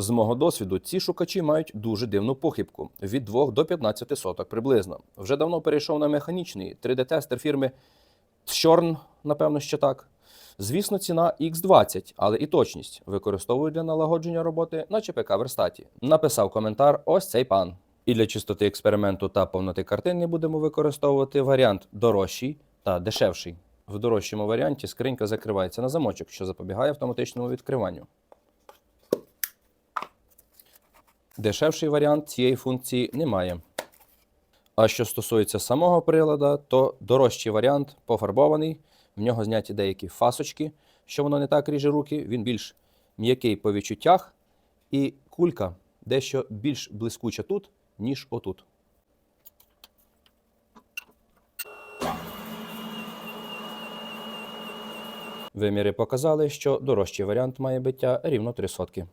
З мого досвіду, ці шукачі мають дуже дивну похибку від 2 до 15 соток приблизно. Вже давно перейшов на механічний 3D-тестер фірми Tshorn, напевно, ще так. Звісно, ціна X20, але і точність використовую для налагодження роботи на ЧПК верстаті. Написав коментар ось цей пан. І для чистоти експерименту та повноти картини будемо використовувати варіант дорожчий та дешевший. В дорожчому варіанті скринька закривається на замочок, що запобігає автоматичному відкриванню. Дешевший варіант цієї функції немає. А що стосується самого прилада, то дорожчий варіант пофарбований, в нього зняті деякі фасочки, що воно не так ріже руки, він більш м'який по відчуттях, і кулька дещо більш блискуча тут, ніж отут. Виміри показали, що дорожчий варіант має биття рівно 3 сотки.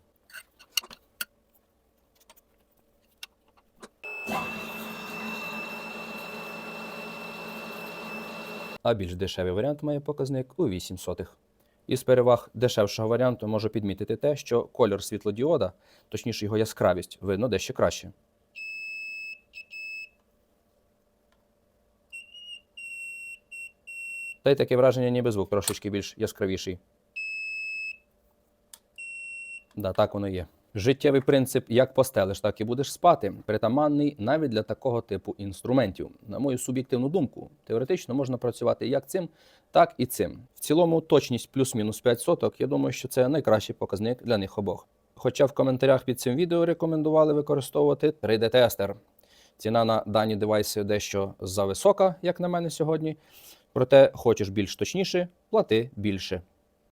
А більш дешевий варіант має показник у 8 сотих. Із переваг дешевшого варіанту можу підмітити те, що кольор світлодіода, точніше його яскравість, видно дещо краще. Та й таке враження, ніби звук трошечки більш яскравіший. Да, так воно є. Життєвий принцип як постелиш, так і будеш спати. Притаманний навіть для такого типу інструментів. На мою суб'єктивну думку, теоретично можна працювати як цим, так і цим. В цілому точність плюс-мінус 5 соток. Я думаю, що це найкращий показник для них обох. Хоча в коментарях під цим відео рекомендували використовувати 3D-тестер. Ціна на дані девайси дещо зависока, як на мене сьогодні. Проте, хочеш більш точніше, плати більше.